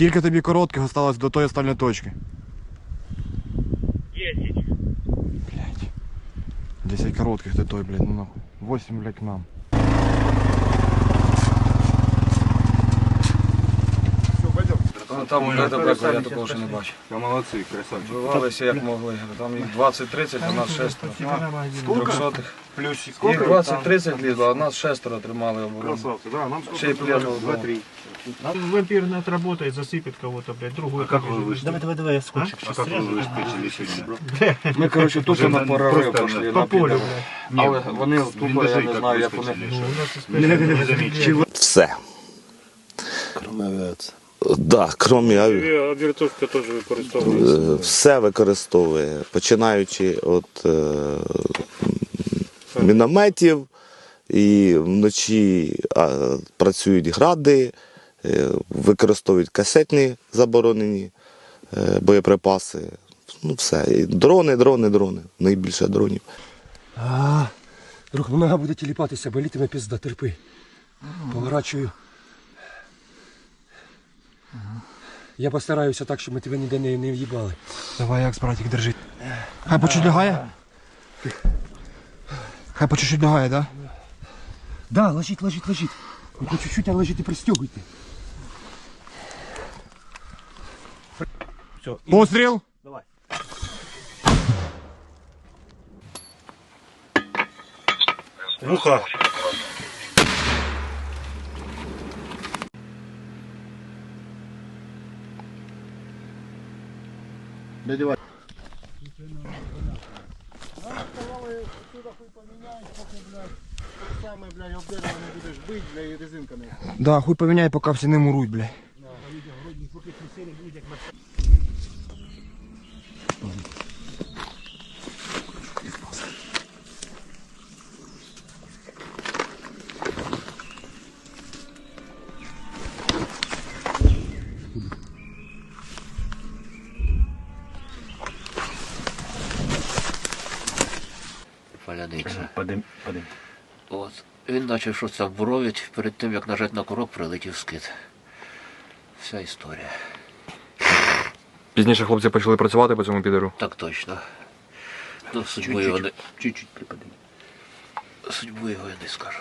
Скільки тобі коротких осталось до тої остальної точки? 10. Блять. 10 коротких до той, блядь, ну нахуй. 8, блядь, к нам. Там уже далеко, я такого ще не бачив. Молодці, красавчик. Вбивалися як могли. Там їх 20-30, а нас шестеро. Трьохсотих. Плюс Їх 20-30 лізло, а нас шестеро тримали оборону. Красавці, да, нам Ще й пленного було. Вампир не отработает, засыпет кого-то, блядь, другой. Как вы вышли? Давай, давай, давай, я скотчик А как вы вышли сегодня? Ми, коротше, тупо на перерив Просто пішли. По на полю, підеру. блядь. Але вони тупо, я не знаю, як вони. Ну, у нас спецназ. Все. Кроме авіації. Да, крім аві... А теж використовується. е, все використовує, починаючи від е, мінометів, і вночі а, працюють гради, е, використовують касетні заборонені е, боєприпаси. Ну, все. І дрони, дрони, дрони. Найбільше дронів. А, друг, ну нога буде тіліпатися, болітиме пізда, терпи. Поворачую. Я постараюся так, щоб ми тебе ніде не, не в'їбали. Давай, як братик, держи. Хай по чуть лягає? Хай по чуть-чуть лягає, да? Да, ложіть, ложіть, ложіть. Ну, по чуть-чуть, а ложіть і пристегуйте. Постріл! Вуха. Дядя сказали, сюди хуй поміняй, поки, блядь, саме, блядь, об дерево не будеш бить, бля, і резинка не. Да, хуй поміняй, поки всі не муруть, блядь. Откуда? Паляниця. Подим, подим. От. Він почав щось там бровить перед тим як нажати на курок, прилетів скид. Вся історія. Пізніше хлопці почали працювати по цьому підеру. Так точно. Ну, судьбу його не. Чуть-чуть припади. Судьбу його я не скажу.